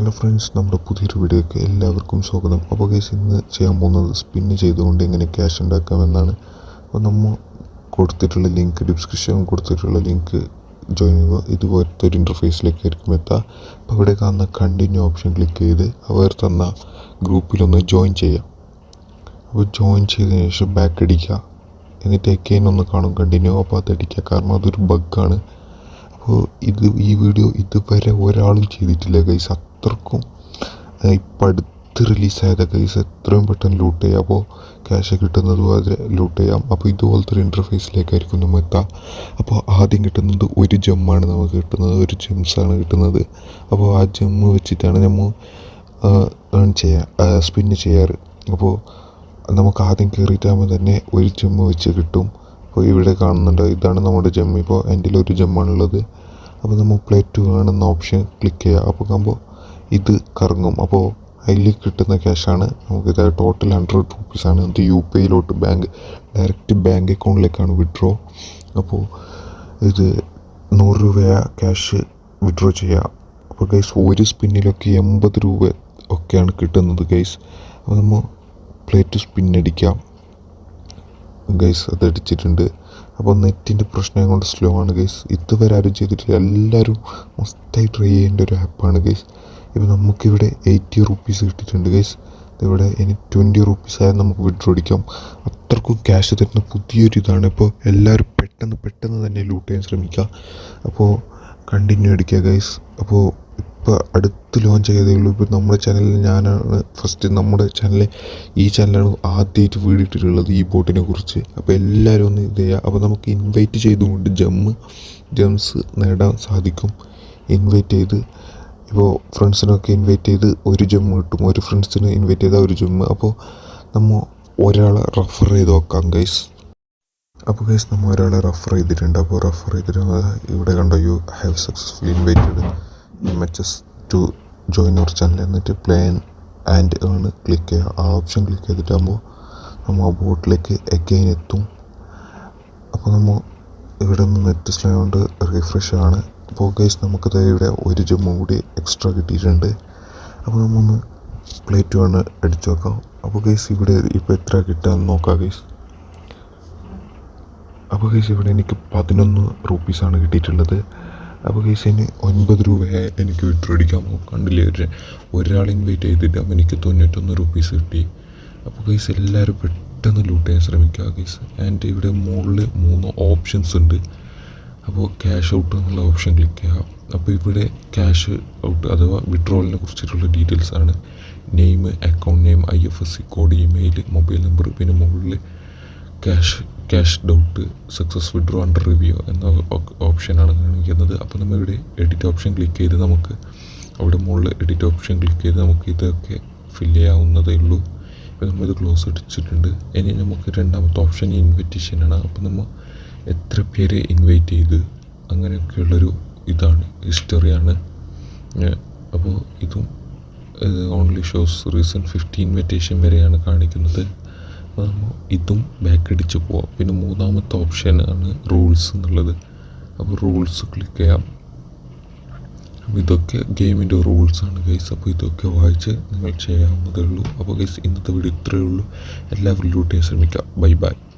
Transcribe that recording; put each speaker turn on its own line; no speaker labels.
Hello friends നമ്മുടെ പുതിയൊരു വീഡിയോയ്ക്ക് എല്ലാവർക്കും സ്വാഗതം. അപ്പോൾ കേസ് ഇന്ന് ചെയ്യാൻ പോകുന്നത് സ്പിന്ന് ചെയ്തുകൊണ്ട് എങ്ങനെ ക്യാഷ് ഉണ്ടാക്കാമെന്നാണ്. അപ്പോൾ നമ്മൾ കൊടുത്തിട്ടുള്ള ലിങ്ക് ഡിസ്ക്രിപ്ഷൻ കൊടുത്തിട്ടുള്ള ലിങ്ക് ജോയിൻ ചെയ്യുക. ഇതുപോലത്തെ ഒരു ഇന്റർഫേസിലേക്ക് ആയിരിക്കും എത്തുക അപ്പോൾ ഇവിടെ കാണുന്ന കണ്ടിന്യൂ ഓപ്ഷൻ ക്ലിക്ക് ചെയ്ത് അവർ തന്ന ഗ്രൂപ്പിലൊന്ന് ജോയിൻ ചെയ്യാം. അപ്പോൾ ജോയിൻ ചെയ്തതിന് ശേഷം ബാക്ക് അടിക്കുക. എന്നിട്ട് എക്കെയിൻ ഒന്ന് കാണും കണ്ടിന്യൂ അപ്പോൾ അത് അടിക്കുക. കാരണം അതൊരു ബഗ്ഗാണ് അപ്പോൾ ഇത് ഈ വീഡിയോ ഇതുവരെ ഒരാളും ചെയ്തിട്ടില്ല ഗൈസ് അത്രക്കും ഇപ്പം അടുത്ത് റിലീസായത് ഗൈസ് എത്രയും പെട്ടെന്ന് ലൂട്ട് ചെയ്യാം. അപ്പോൾ ക്യാഷ് കിട്ടുന്നത് പോലെ ലൂട്ട് ചെയ്യാം. അപ്പോൾ ഇതുപോലത്തെ ഒരു ഇന്റർഫേസിലേക്കായിരിക്കും നമ്മൾ എത്താം. അപ്പോൾ ആദ്യം കിട്ടുന്നത് ഒരു ജമ്മാണ് നമുക്ക് കിട്ടുന്നത്. ഒരു ജെംസാണ് കിട്ടുന്നത്. അപ്പോൾ ആ ജമ്മ് വെച്ചിട്ടാണ് നമ്മൾ ഏൺ ചെയ്യുക സ്പിന്ന് ചെയ്യാറ്. അപ്പോൾ നമുക്ക് ആദ്യം കയറിയിട്ടാകുമ്പോൾ തന്നെ ഒരു ജമ്മ് വെച്ച് കിട്ടും. അപ്പോൾ ഇവിടെ കാണുന്നുണ്ട്? ഇതാണ് നമ്മുടെ ജമ്മ് ഇപ്പോൾ എന്റെ ഒരു ജമ്മാണുള്ളത് അപ്പോൾ നമ്മൾ പ്ലേ ടു കാണുന്ന ഓപ്ഷൻ ക്ലിക്ക് ചെയ്യുക. അപ്പോൾ കാണുമ്പോൾ ഇത് കറങ്ങും. അപ്പോൾ അതിൽ കിട്ടുന്ന ക്യാഷാണ് നമുക്കിത് ടോട്ടൽ ഹൺഡ്രഡ് ആണ്. ഇത് യു പി ഐയിലോട്ട് ബാങ്ക് ഡയറക്റ്റ് ബാങ്ക് അക്കൗണ്ടിലേക്കാണ് വിഡ്രോ അപ്പോൾ ഇത് നൂറ് രൂപയാണ് ക്യാഷ് വിഡ്രോ ചെയ്യുക. അപ്പോൾ ഗൈസ് ഒരു സ്പിന്നിലൊക്കെ എൺപത് രൂപ ഒക്കെയാണ് കിട്ടുന്നത് ഗൈസ് അപ്പോൾ നമ്മൾ പ്ലേറ്റ് സ്പിന്നടിക്കാം ഗൈസ് അടിച്ചിട്ടുണ്ട്. അപ്പോൾ നെറ്റിന്റെ പ്രശ്നം കൊണ്ട് സ്ലോ ആണ് ഗൈസ് ഇതുവരെ ആരും ചെയ്തിട്ടില്ല. എല്ലാവരും മസ്റ്റായി ട്രൈ ചെയ്യേണ്ട ഒരു ആപ്പാണ് ഗൈസ് ഇപ്പോൾ നമുക്കിവിടെ എയ്റ്റി റുപ്പീസ് കിട്ടിയിട്ടുണ്ട് ഗൈസ് ഇവിടെ ഇനി ട്വന്റി റുപ്പീസ് ആയാൽ നമുക്ക് വിഡ്രോ അടിക്കാം. അത്രക്കും ക്യാഷ് തരുന്ന പുതിയൊരു ഇതാണ്. ഇപ്പോൾ എല്ലാവരും പെട്ടെന്ന് പെട്ടെന്ന് തന്നെ ലൂട്ട് ചെയ്യാൻ ശ്രമിക്കുക. അപ്പോൾ കണ്ടിന്യൂ അടിക്കുക ഗൈസ് അപ്പോൾ ഇപ്പോൾ അടുത്ത് ലോഞ്ച് ചെയ്തേ ഉള്ളൂ ഇപ്പോൾ നമ്മുടെ ചാനലിൽ ഞാനാണ് ഫസ്റ്റ് നമ്മുടെ ചാനലിൽ ഈ ചാനലാണ് ആദ്യമായിട്ട് വീടിട്ടിട്ടുള്ളത് ഈ ബോട്ടിനെ കുറിച്ച്. അപ്പോൾ എല്ലാവരും ഒന്ന് ഇത് ചെയ്യുക അപ്പോൾ നമുക്ക് ഇൻവൈറ്റ് ചെയ്തുകൊണ്ട് ജമ്മ് ജംസ് നേടാൻ സാധിക്കും. ഇൻവൈറ്റ് ചെയ്ത് ഇപ്പോൾ ഫ്രണ്ട്സിനൊക്കെ ഇൻവൈറ്റ് ചെയ്ത് ഒരു ജമ്മ് കിട്ടും. ഒരു ഫ്രണ്ട്സിന് ഇൻവൈറ്റ് ചെയ്താൽ ഒരു ജമ്മ് അപ്പോൾ നമ്മൾ ഒരാളെ റെഫർ ചെയ്ത് നോക്കാം ഗൈസ് അപ്പോൾ ഗൈസ് നമ്മൾ ഒരാളെ റെഫർ ചെയ്തിട്ടുണ്ട്. അപ്പോൾ റെഫർ ചെയ്തിട്ട് ഇവിടെ കണ്ടോ you have successfully invited S to join our channel എന്നിട്ട് പ്ലേ ആൻഡ് ഏൺ ക്ലിക്ക് ചെയ്യുക ആ ഓപ്ഷൻ ക്ലിക്ക് ചെയ്തിട്ടാകുമ്പോൾ നമ്മൾ ആ ബോട്ടിലേക്ക് എഗെയിൻ എത്തും. അപ്പോൾ നമ്മൾ ഇവിടെ നിന്ന് നെറ്റ് സ്ലോ കൊണ്ട് റിഫ്രഷ് ആണ്. അപ്പോൾ ഗൈസ് നമുക്കത് ഇവിടെ ഒരു ജമ്മും കൂടി എക്സ്ട്രാ കിട്ടിയിട്ടുണ്ട്. അപ്പോൾ നമ്മൊന്ന് പ്ലേറ്റ് വേണം അടിച്ചു നോക്കാം. അപ്പോൾ ഗൈസ് ഇവിടെ ഇപ്പോൾ എത്ര കിട്ടാമെന്ന് നോക്കാം ഗൈസ് അപ്പോൾ ഗൈസ് ഇവിടെ എനിക്ക് പതിനൊന്ന് റുപ്പീസാണ് കിട്ടിയിട്ടുള്ളത്. അപ്പോൾ കേസ് ഇനി ഒൻപത് രൂപയായി എനിക്ക് വിഡ്രോ അടിക്കാമോ കണ്ടില്ലേ ഒരു ഒരാൾ ഇൻവൈറ്റ് ചെയ്തിട്ട് അപ്പം എനിക്ക് തൊണ്ണൂറ്റൊന്ന് റുപ്പീസ് കിട്ടി. അപ്പോൾ കേസ് എല്ലാവരും പെട്ടെന്ന് ലൂട്ട് ചെയ്യാൻ ശ്രമിക്കുക കേസ് ആൻഡ് ഇവിടെ മുകളിൽ മൂന്ന് ഓപ്ഷൻസ് ഉണ്ട്. അപ്പോൾ ക്യാഷ് ഔട്ട് എന്നുള്ള ഓപ്ഷൻ ക്ലിക്ക് ചെയ്യുക. അപ്പോൾ ഇവിടെ ക്യാഷ് ഔട്ട് അഥവാ വിഡ്രോവലിനെ കുറിച്ചിട്ടുള്ള ഡീറ്റെയിൽസ് ആണ്. Name account name I F S C code email mobile number പിന്നെ മുകളിൽ cash cash out success withdraw under review എന്ന ഓപ്ഷനാണ് കാണിക്കുന്നത് അപ്പോൾ നമ്മൾ ഇവിടെ എഡിറ്റ് ഓപ്ഷൻ ക്ലിക്ക് ചെയ്ത് നമുക്ക് അവിടെ മുകളിൽ എഡിറ്റ് ഓപ്ഷൻ ക്ലിക്ക് ചെയ്ത് നമുക്ക് ഇതൊക്കെ ഫില്ല് ചെയ്യാവുന്നതേ ഉള്ളൂ. ഇപ്പോൾ നമ്മളിത് ക്ലോസ് അടിച്ചിട്ടുണ്ട്. ഇനി നമുക്ക് രണ്ടാമത്തെ ഓപ്ഷൻ ഇൻവിറ്റേഷനാണ് അപ്പോൾ നമ്മൾ എത്ര പേരെ ഇൻവൈറ്റ് ചെയ്ത് അങ്ങനെയൊക്കെയുള്ളൊരു ഇതാണ് ഹിസ്റ്ററിയാണ് അപ്പോൾ ഇതും only shows reason fifty invitation വരെയാണ് കാണിക്കുന്നത്. അപ്പോൾ ഇതും ബാക്ക് അടിച്ച് പോവാം. പിന്നെ മൂന്നാമത്തെ ഓപ്ഷനാണ് റൂൾസ് എന്നുള്ളത്. അപ്പോൾ റൂൾസ് ക്ലിക്ക് ചെയ്യാം. അപ്പോൾ ഇതൊക്കെ ഗെയിമിന്റെ റൂൾസാണ് ഗൈസ് അപ്പോൾ ഇതൊക്കെ വായിച്ച് നിങ്ങൾ ചെയ്യാവുന്നതേ ഉള്ളൂ. അപ്പോൾ ഗൈസ് ഇന്നത്തെ വീഡിയോ ഇത്രയേ ഉള്ളൂ. എല്ലാവരും ലൂട്ട് ചെയ്യാൻ ശ്രമിക്കാം. Bye bye